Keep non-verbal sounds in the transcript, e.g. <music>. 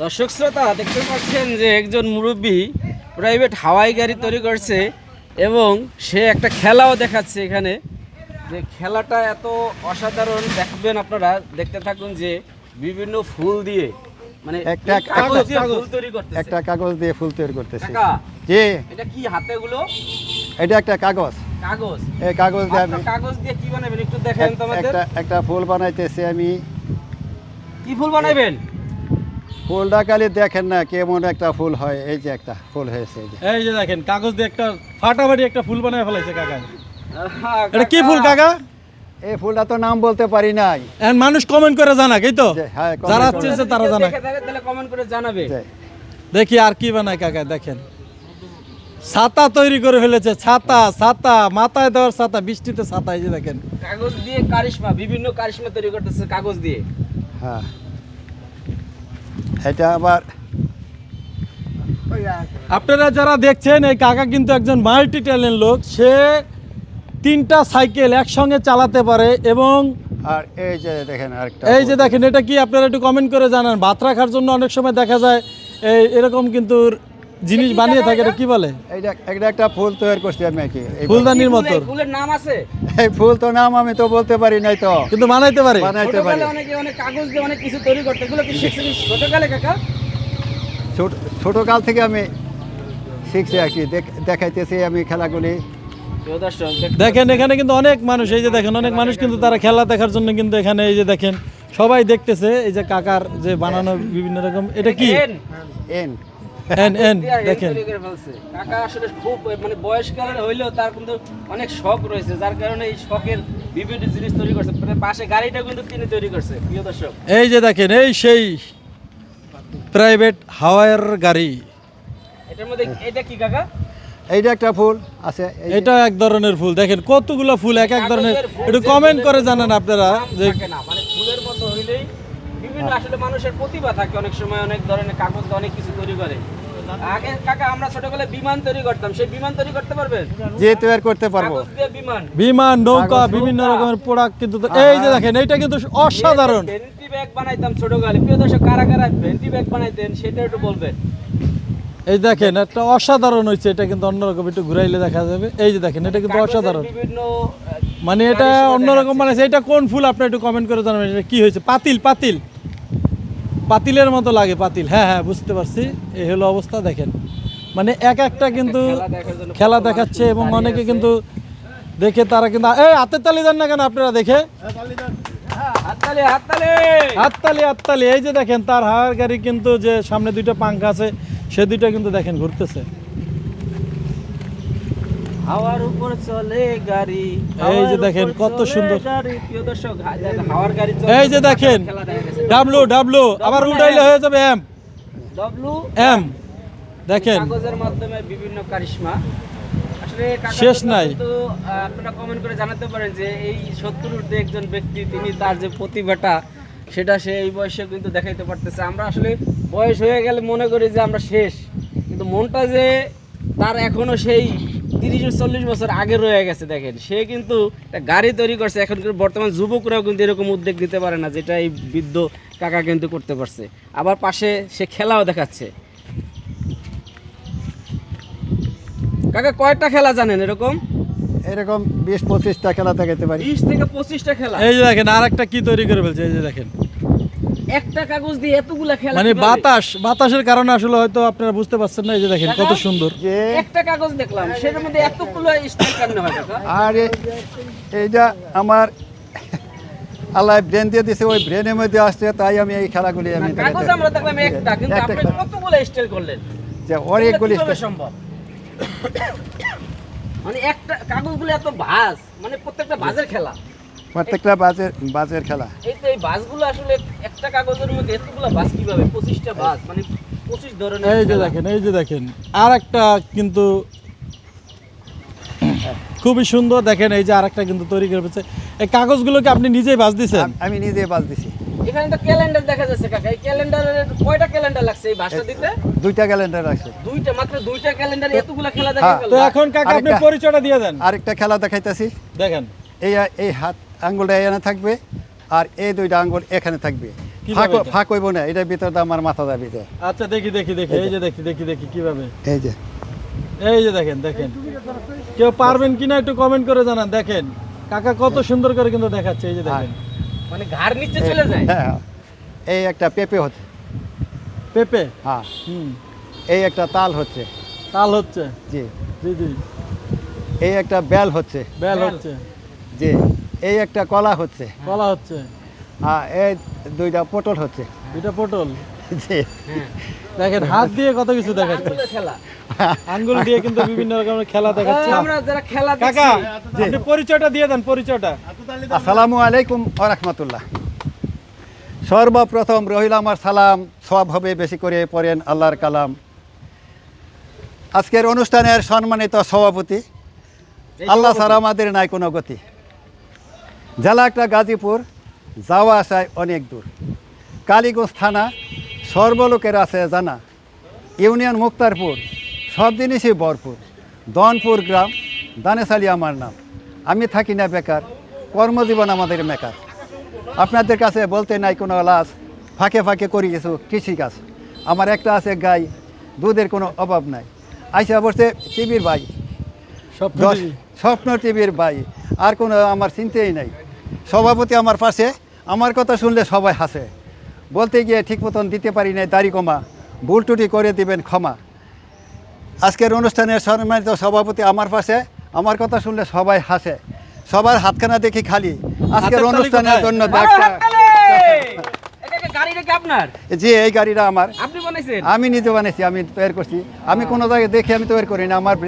দর্শক শ্রোতা দেখতে পাচ্ছেন যে একজন মুরব্বী প্রাইভেট হাওয়াই গাড়ি তৈরি করছে এবং সে একটা খেলাও দেখাচ্ছে এখানে। যে খেলাটা এত অসাধারণ দেখবেন আপনারা দেখতে থাকুন যে বিভিন্ন ফুল দিয়ে মানে একটা- কাগজ দিয়ে কাগজ- ফুল তৈরি করতেছে। একটা কাগজ দিয়ে ফুল তৈরি করতেছি। যে এটা কি হাতে গুলো? এটা একটা কাগজ। কাগজ। এই কাগজ দিয়ে আমি কাগজ দিয়ে কি বানাবেন একটু দেখেন তো আমাদের। একটা একটা ফুল বানাইতেছি আমি। কি ফুল বানাবেন ফুলটা খালি দেখেন না কেমন একটা ফুল হয়। এই যে একটা ফুল হয়েছে এই যে। দেখেন কাগজ দিয়ে একটা ফাটাফাটি একটা ফুল বানায় ফেলাইছে কাকা। এটা কি ফুল কাকা? এই ফুলটা তো নাম বলতে পারি নাই। মানুষ কমেন্ট করে জানাক এই তো? হ্যাঁ, যারা চেয়েছে তারা জানাক। কমেন্ট করে জানাবে। দেখি আর কি বানায় কাকা দেখেন। ছাতা তৈরি করে ফেলেছে ছাতা ছাতা মাথায় দেওয়ার ছাতা বৃষ্টিতে ছাতা এই যে দেখেন। কাগজ দিয়ে কারিশমা বিভিন্ন কারিশমা তৈরি করতেছে কাগজ দিয়ে। হ্যাঁ। এটা আবার আপনারা যারা দেখছেন এই কাকা কিন্তু একজন মাল্টি ট্যালেন্ট লোক। সে তিনটা সাইকেল একসঙ্গে চালাতে পারে এবং আর এই যে দেখেন আরেকটা এই যে দেখেন এটা কি? আপনারা একটু কমেন্ট করে জানান। ভাত রাখার জন্য অনেক সময় দেখা যায় এই এরকম কিন্তু জিনিস বানিয়ে থাকে এটা কি বলে? এইটা এটা একটা ফুল তৈরি করছি আমি আর কি ফুলদানির মতো। ফুলের নাম আছে? এই ফুল তো নাম আমি তো বলতে পারি নাই তো। কিন্তু বানাইতে পারি। বানাইতে পারি। ছোটকালে অনেকে অনেক কাগজ দিয়ে অনেক কিছু তৈরি করতে এগুলো কি ছোটকালে কাকা? ছোট ছোটকাল থেকে আমি শিখছি আর কি। দেখ- দেখাইতেছি আমি খেলাগুলি। দেখেন এখানে কিন্তু অনেক মানুষ এই যে দেখেন অনেক মানুষ কিন্তু তারা খেলা দেখার জন্য কিন্তু এখানে এই যে দেখেন সবাই দেখতেছে এই যে কাকার যে বানানো বিভিন্ন রকম এটা কি? এন। এন <laughs> দেখেন। কাকা আসলে খুব মানে বয়সকালের হইলেও তার কিন্তু অনেক শখ রয়েছে যার কারণে এই শখের বিভিন্ন জিনিস তৈরি করছে। মানে পাশে গাড়িটা কিন্তু তিনি তৈরি করছে প্রিয় দর্শক। এই যে দেখেন এই সেই প্রাইভেট হাওয়ার গাড়ি। এটার মধ্যে এটা কি কাকা? এইটা একটা ফুল আছে এটা এক ধরনের ফুল। দেখেন কতগুলো ফুল এক এক ধরনের। ফুল একটু কমেন্ট করে জানান আপনারা যে না মানে ফুলের মতো হইলেই বিভিন্ন আসলে মানুষের প্রতিভা থাকে অনেক সময় অনেক ধরনের কাগজ অনেক কিছু তৈরি করে। আগে কাকা আমরা ছোটবেলায় বিমান তৈরি করতাম। সেই বিমান তৈরি করতে পারবেন? যে তৈরি করতে পারব। বিমান। বিমান নৌকা বিভিন্ন রকমের প্রোডাক্ট কিন্তু তো- এই যে দেখেন এইটা কিন্তু অসাধারণ। ভেন্টি ব্যাগ বানাইতাম ছোটকালে। প্রিয় দর্শক কারা কারা ভেন্টি ব্যাগ বানাইতেন সেটা একটু বলবেন। এই দেখেন একটা অসাধারণ হয়েছে এটা কিন্তু অন্যরকম একটু ঘুরাইলে দেখা যাবে। এই যে দেখেন এটা কিন্তু অসাধারণ। মানে এটা অন্যরকম। মানে এটা কোন ফুল? আপনি একটু কমেন্ট করে জানাবেন এটা কি হয়েছে? পাতিল পাতিল। পাতিলের মতো লাগে পাতিল। হ্যাঁ হ্যাঁ বুঝতে পারছি। এই হলো অবস্থা দেখেন। মানে এক একটা কিন্তু খেলা দেখাচ্ছে এবং অনেকে কিন্তু দেখে তারা কিন্তু এই হাতের তালি দেন না কেন আপনারা দেখে? হাততালি হাততালি! এই যে দেখেন তার হাওয়ার গাড়ি কিন্তু যে সামনে দুইটা পাঙ্খা আছে সে দুইটা কিন্তু দেখেন ঘুরতেছে। হাওয়ার উপর চলে গাড়ি এই যে দেখেন কত সুন্দর। গাড়ি। প্রিয় দর্শক হা- হাওয়ার গাড়ি এই যে দেখেন। ডাবলু ডাবলু আবার উল্টাইলে হয়ে যাবে এম ডব্লু এম দেখেন। কাগজের মাধ্যমে বিভিন্ন কারিশমা। আসলে শেষ নাই। আপনারা কমেন্ট করে জানাতে পারেন যে এই সত্তর ঊর্ধ্বে একজন ব্যক্তি তিনি তার যে প্রতিভাটা সেটা সে এই বয়সে কিন্তু দেখাইতে পারতেছে। আমরা আসলে বয়স হয়ে গেলে মনে করি যে আমরা শেষ। কিন্তু মনটা যে তার এখনও সেই তিরিশ চল্লিশ বছর আগে রয়ে গেছে দেখেন। সে কিন্তু গাড়ি তৈরি করছে এখনকার বর্তমান যুবকরাও কিন্তু এরকম উদ্যোগ নিতে পারে না যেটা এই বৃদ্ধ কাকা কিন্তু করতে পারছে। আবার পাশে সে খেলাও দেখাচ্ছে। কাকা কয়টা খেলা জানেন এরকম? এরকম বিশ পঁচিশটা খেলা দেখাতে পারি। বিশ থেকে পঁচিশটা খেলা। এই যে দেখেন আর একটা কি তৈরি করে ফেলছে এই যে দেখেন। একটা কাগজ দিয়ে এতগুলা খেলা মানে বাতাস বাতাসের কারণে আসলে হয়তো আপনারা বুঝতে পারছেন না এই যে দেখেন কত সুন্দর। যে একটা কাগজ দেখলাম সেটার মধ্যে এতগুলো স্টাইল কেন হয় কাকা আর এইটা আমার আল্লাহ ব্রেন দিয়ে দিছে ওই ব্রেনের মধ্যে আসছে তাই আমি এই খেলাগুলি আমি কাগজ আমরা দেখলাম একটা কিন্তু আপনি কতগুলো স্টাইল করলেন? যে অনেকগুলি স্টেপ- সম্ভব? মানে একটা কাগজগুলো এত ভাঁজ মানে প্রত্যেকটা ভাঁজের খেলা। প্রত্যেকটা বাজের বাজের খেলা। এই তো এই ভাঁজগুলো আসলে একটা কাগজের মধ্যে এতগুলো ভাঁজ কীভাবে? পঁচিশটা ভাঁজ মানে পঁচিশ ধরনের এই যে দেখেন এই যে দেখেন আর একটা কিন্তু খুবই সুন্দর। দেখেন এই যে আরেকটা কিন্তু তৈরি করে ফেলছে। এই কাগজগুলোকে আপনি নিজেই বাজ দিছেন? আমি নিজে বাজ দিছি। এখানে তো ক্যালেন্ডার দেখা যাচ্ছে কাকা। এই ক্যালেন্ডারের কয়টা ক্যালেন্ডার লাগছে এই ভাষা দিতে? দুইটা ক্যালেন্ডার আছে। দুইটা মাত্র দুইটা ক্যালেন্ডার এতগুলা খেলা দেখা হ্যাঁ, গেল। তো এখন কাকা আপনি আরেকটা- পরিচয়টা দিয়ে দেন। আরেকটা খেলা দেখাইতেছি। দেখেন। এই এই হাত আঙ্গুলটা এখানে থাকবে আর এই দুইটা আঙ্গুল এখানে থাকবে। কীভাবে ফাঁক হইব না এটার ভিতরে আমার মাথা যাবি যে আচ্ছা দেখি দেখি দেখি এই যে। দেখি দেখি দেখি কীভাবে। এই যে। এই যে দেখেন দেখেন। কেউ পারবেন কিনা একটু কমেন্ট করে জানান দেখেন। কাকা কত সুন্দর করে কিন্তু দেখাচ্ছে এই যে দেখেন। মানে ঘাড় নিচে চলে যায়। হ্যাঁ এই একটা পেঁপে হচ্ছে। পেপে? হ্যাঁ। হুম। এই একটা তাল হচ্ছে। তাল হচ্ছে? জি। জি জি। এই একটা বেল হচ্ছে। বেল। হচ্ছে। জি। এই একটা কলা হচ্ছে। কলা হচ্ছে। হ্যাঁ এই দুইটা পটল হচ্ছে। দুইটা পটল? হ্যাঁ দেখেন হাত দিয়ে কত কিছু দেখাচ্ছে। খেলা। আঙ্গুল দিয়ে কিন্তু বিভিন্ন রকমের খেলা দেখাচ্ছে। আমরা যারা খেলা কাকা আপনি পরিচয়টা দিয়ে দেন পরিচয়টা। আসসালামু আলাইকুম রহমতুল্লাহ। সর্বপ্রথম রহিল আমার সালাম সব হবে বেশি করে পড়েন আল্লাহর কালাম। আজকের অনুষ্ঠানের সম্মানিত সভাপতি আল্লাহ ছাড়া আমাদের নাই কোনো গতি। জেলা একটা গাজীপুর যাওয়া আসায় অনেক দূর। কালীগঞ্জ থানা সর্বলোকের আছে জানা। ইউনিয়ন মুক্তারপুর সব জিনিসই ভরপুর। দনপুর গ্রাম দানেশালি আমার নাম। আমি থাকি না বেকার কর্মজীবন আমাদের মেকার। আপনাদের কাছে বলতে নাই কোনো লাশ ফাঁকে ফাঁকে করি কিছু কৃষিকাজ আমার একটা আছে গাই দুধের কোনো অভাব নাই। আইসা বসে টিভির ভাই। সব স্বপ্ন টিভির ভাই। আর কোনো আমার চিন্তাই নাই। সভাপতি আমার পাশে আমার কথা শুনলে সবাই হাসে। বলতে গিয়ে ঠিক মতন দিতে পারি নাই দাড়ি কমা। ভুল টুটি করে দিবেন ক্ষমা। আজকের অনুষ্ঠানের সম্মানিত সভাপতি আমার পাশে আমার কথা শুনলে সবাই হাসে। সবার হাতখানা দেখি খালি। আজকের অনুষ্ঠানের জন্য জি এই গাড়িটা আমার। আমি নিজে বানাইছি আমি তৈরি করছি। আমি কোনো জায়গায় দেখে আমি তৈরি করি না আমার